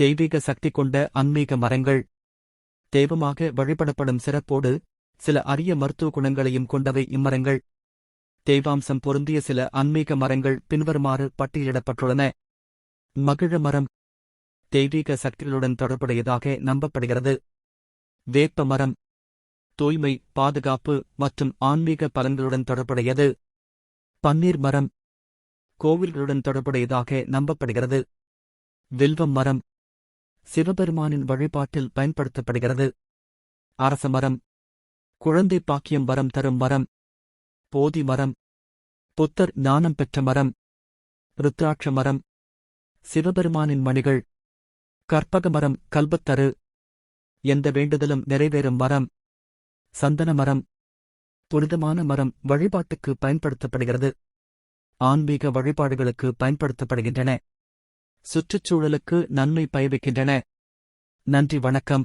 தெய்வீக சக்தி கொண்ட அன்மீக மரங்கள். தெய்வமாக வழிபடப்படும் சிறப்போடு சில அரிய மருத்துவ குணங்களையும் கொண்டவை இம்மரங்கள். தெய்வாம்சம் பொருந்திய சில அன்மீக மரங்கள் பின்வருமாறு பட்டியலிடப்பட்டுள்ளன. மகிழ மரம். தெய்வீக சக்திகளுடன் தொடர்புடையதாக நம்பப்படுகிறது. வேப்ப மரம். தூய்மை பாதுகாப்பு மற்றும் ஆன்மீக பலன்களுடன் தொடர்புடையது. பன்னீர் மரம். கோவில்களுடன் தொடர்புடையதாக நம்பப்படுகிறது. வில்வம் மரம். சிவபெருமானின் வழிபாட்டில் பயன்படுத்தப்படுகிறது. அரச மரம் குழந்தை பாக்கியம் வரம் தரும் மரம் போதி மரம் புத்தர் ஞானம் பெற்ற மரம் ருத்ராட்ச மரம் சிவபெருமானின் மணிகள் கற்பக மரம் கல்பத்தரு எந்த வேண்டுதலும் நிறைவேறும் மரம் சந்தன மரம் புனிதமான மரம் வழிபாட்டுக்கு பயன்படுத்தப்படுகிறது. ஆன்மீக வழிபாடுகளுக்கு பயன்படுத்தப்படுகின்றன. சுற்றுச்சூழலுக்கு நன்மை பயவிக்கின்றன. நன்றி வணக்கம்.